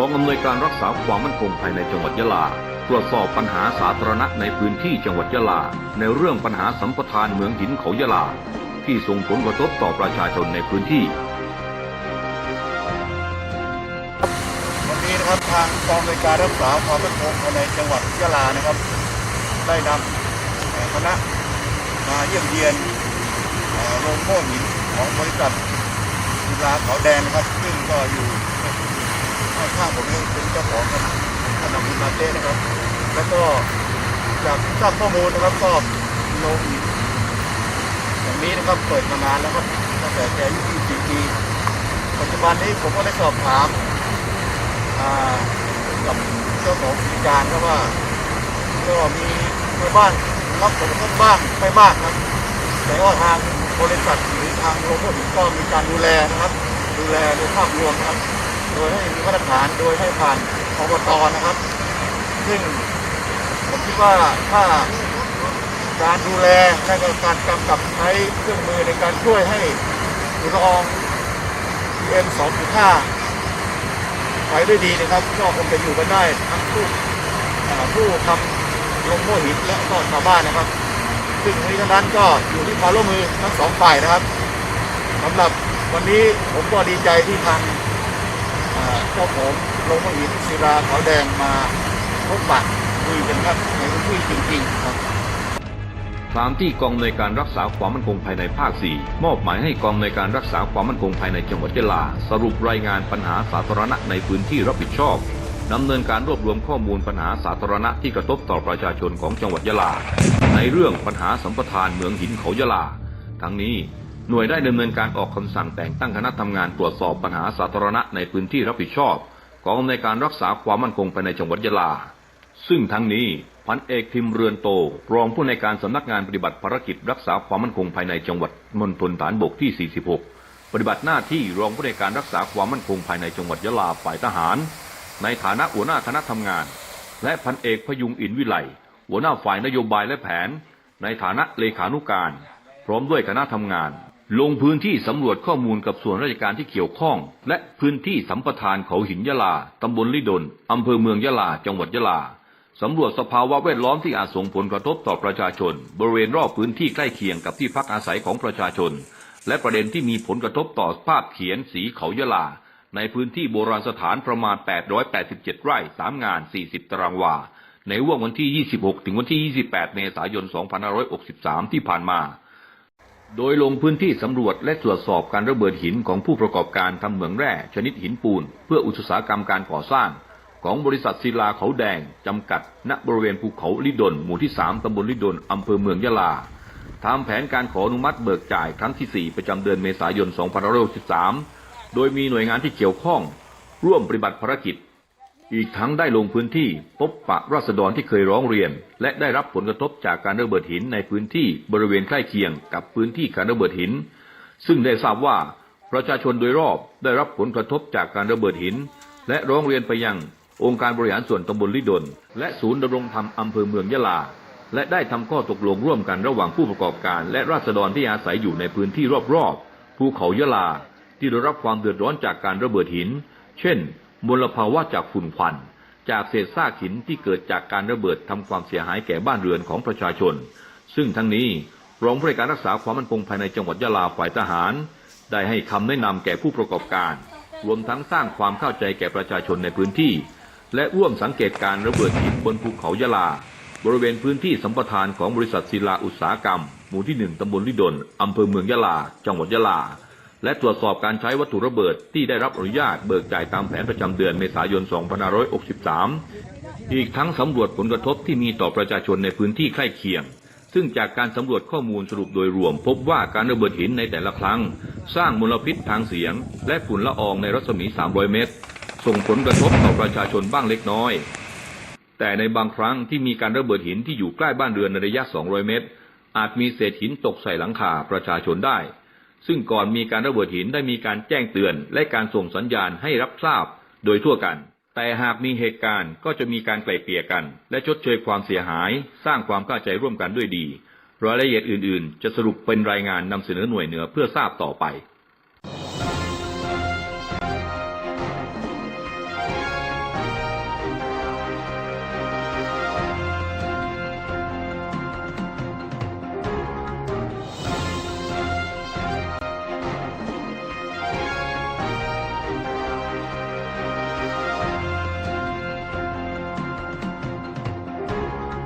ของอำนวยการรักษาความมั่นคงภายในจังหวัดยะลา ตรวจสอบปัญหาสาธารณะในพื้นที่จังหวัดยะลา ในเรื่องปัญหาสัมปทานเหมืองหินเขายะลา ที่ส่งผลกระทบต่อประชาชนในพื้นที่วันนี้นะครับทางกองในวยการรักษาความมั่นคงภายในจังหวัดยะลานะครับ ได้นำคณะมาเยี่ยมเยียนโรงโม่หินของบริษัทศิลาเขาแดงนะครับ ซึ่งก็อยู่ ข้างผมนี่เป็นเจ้าของครับท่านอภิมาเต้นะครับ แล้วก็จากทราบข้อมูลนะครับก็โรงหินอย่างนี้นะครับเปิดมานานแล้วครับตั้งแต่แกอายุ24ปีปัจจุบันนี้ผมก็ได้สอบถามกับเจ้าของกิจการครับว่า ก็มีชาวบ้านรับผลกระทบบ้างไม่มากครับ แต่ว่าทางบริษัทหรือทางโรงพยาบาลก็มีการดูแลนะครับ ดูแลโดยภาพรวมครับ โดยให้มีมาตรฐานโดยให้ผ่านอบตนะครับ ซึ่งผมคิดว่าถ้าการดูแลและก็การกำกับใช้เครื่องมือในการช่วยให้ฝุ่นละออง PM 2.5ไปด้ดีนะครับก็คงจะอยู่กันได้ทั้งผู้ผู้ทำลงโม่หินและก็ชาวบ้านนะครับ ซึ่งทั้งนี้ทั้งนั้นก็อยู่ที่ความร่วมมือทั้งสองฝ่ายนะครับสำหรับวันนี้ผมก็ดีใจที่ทาง อ่าเจ้าของลงม่หินศิลาขาวแดงมาพบปะคุยกันครับในพื้นที่จริงๆครับตามที่กองอำนการรักษาความมั่นคงภายในภาค 4 มอบหมายให้กองอำนการรักษาความมั่นคงภายในจังหวัดยะลา สรุปรายงานปัญหาสาธารณะในพื้นที่รับผิดชอบดำเนินการรวบรวมข้อมูลปัญหาสาธารณะที่กระทบต่อประชาชนของจังหวัดยะลา ในเรื่องปัญหาสัมปทานเหมืองหินเขายะลา ทั้งนี้ หน่วยได้ดำเนินการออกคำสั่งแต่งตั้งคณะทำงานตรวจสอบปัญหาสาธารณะในพื้นที่รับผิดชอบกองอำนวยการรักษาความมั่นคงภายในจังหวัดยะลา ซึ่งทั้งนี้พันเอกพิมพ์เรือนโต รองผู้ในการสำนักงานปฏิบัติภารกิจรักษาความมั่นคงภายในจังหวัดมณฑลฐานบกที่ 46 ปฏิบัติหน้าที่รองผู้ในการรักษาความมั่นคงภายในจังหวัดยะลาฝ่ายทหาร ในฐานะหัวหน้าคณะทำงาน และพันเอกพยุงอินวิไลหัวหน้าฝ่ายนโยบายและแผน ในฐานะเลขานุการ พร้อมด้วยคณะทำงาน ลงพื้นที่สำรวจข้อมูลกับส่วนราชการที่เกี่ยวข้อง และพื้นที่สัมปทานเขาหินยะลา ตำบลลิดลอำเภอเมืองยะลา จังหวัดยะลา สำรวจสภาวะแวดล้อมที่อาจส่งผลกระทบต่อประชาชน บริเวณรอบพื้นที่ใกล้เคียงกับที่พักอาศัยของประชาชน และประเด็นที่มีผลกระทบต่อภาพเขียนสีเขายะลา ในพื้นที่โบราณสถานประมาณ 887 ไร่ 3 งาน 40 ตารางวา ในห่วงวันที่ 26 ถึงวันที่ 28 เมษายน 2563 ที่ผ่านมา โดยลงพื้นที่สำรวจและตรวจสอบการระเบิดหินของผู้ประกอบการทำเหมืองแร่ชนิดหินปูน เพื่ออุตสาหกรรมการก่อสร้าง ของบริษัทศิลาเขาแดง จำกัด ณบริเวณภูเขาลิดลหมู่ที่ 3ตำบลลิดลอำเภอเมืองยะลาตามแผนการขออนุมัติเบิกจ่ายครั้งที่ 4 ประจำเดือนเมษายน 2563 โดยมีหน่วยงานที่เกี่ยวข้อง ร่วมปฏิบัติภารกิจ อีกทั้งได้ลงพื้นที่พบปะราษฎรที่เคยร้องเรียน และได้รับผลกระทบจากการระเบิดหินในพื้นที่บริเวณใกล้เคียงกับพื้นที่การระเบิดหิน ซึ่งได้ทราบว่าประชาชนโดยรอบได้รับผลกระทบจากการระเบิดหิน และร้องเรียนไปยังองค์การบริหารส่วนตำบลลิดลและศูนย์ดำรงธรรมอำเภอเมืองยะลา และได้ทำข้อตกลงร่วมกันระหว่างผู้ประกอบการ และราษฎรที่อาศัยอยู่ในพื้นที่รอบๆภูเขายะลา ที่ได้รับความเดือดร้อนจากการระเบิดหิน เช่น มลภาวะจากฝุ่นควัน จากเศษซากหินที่เกิดจากการระเบิดทำความเสียหายแก่บ้านเรือนของประชาชน ซึ่งทั้งนี้รองผู้การรักษาความมั่นคงภายในจังหวัดยะลาฝ่ายทหาร ได้ให้คำแนะนำแก่ผู้ประกอบการ รวมทั้งสร้างความเข้าใจแก่ประชาชนในพื้นที่ และร่วมสังเกตการระเบิดหินบนภูเขายะลา บริเวณพื้นที่สัมปทานของบริษัทศิลาอุตสาหกรรม หมู่ที่หนึ่งตำบลลิดลอำเภอเมืองยะลา จังหวัดยะลา และตรวจสอบการใช้วัตถุระเบิดที่ได้รับอนุญาตเบิกจ่ายตามแผนประจำเดือนเมษายน 2563 อีกทั้งสำรวจผลกระทบที่มีต่อประชาชนในพื้นที่ใกล้เคียง ซึ่งจากการสำรวจข้อมูลสรุปโดยรวม พบว่าการระเบิดหินในแต่ละครั้ง สร้างมลพิษทางเสียง และฝุ่นละอองในรัศมี 300 เมตร ส่งผลกระทบต่อประชาชนบ้างเล็กน้อย แต่ในบางครั้งที่มีการระเบิดหินที่อยู่ใกล้บ้านเรือนในระยะ 200 เมตร อาจมีเศษหินตกใส่หลังคาประชาชนได้ ซึ่งก่อนมีการระเบิดหินได้มีการแจ้งเตือน และการส่งสัญญาณให้รับทราบโดยทั่วกัน แต่หากมีเหตุการณ์ก็จะมีการไกล่เกลี่ยกัน และชดเชยความเสียหาย สร้างความเข้าใจร่วมกันด้วยดี รายละเอียดอื่น ๆ จะสรุปเป็นรายงานนำเสนอหน่วยเหนือเพื่อทราบต่อไป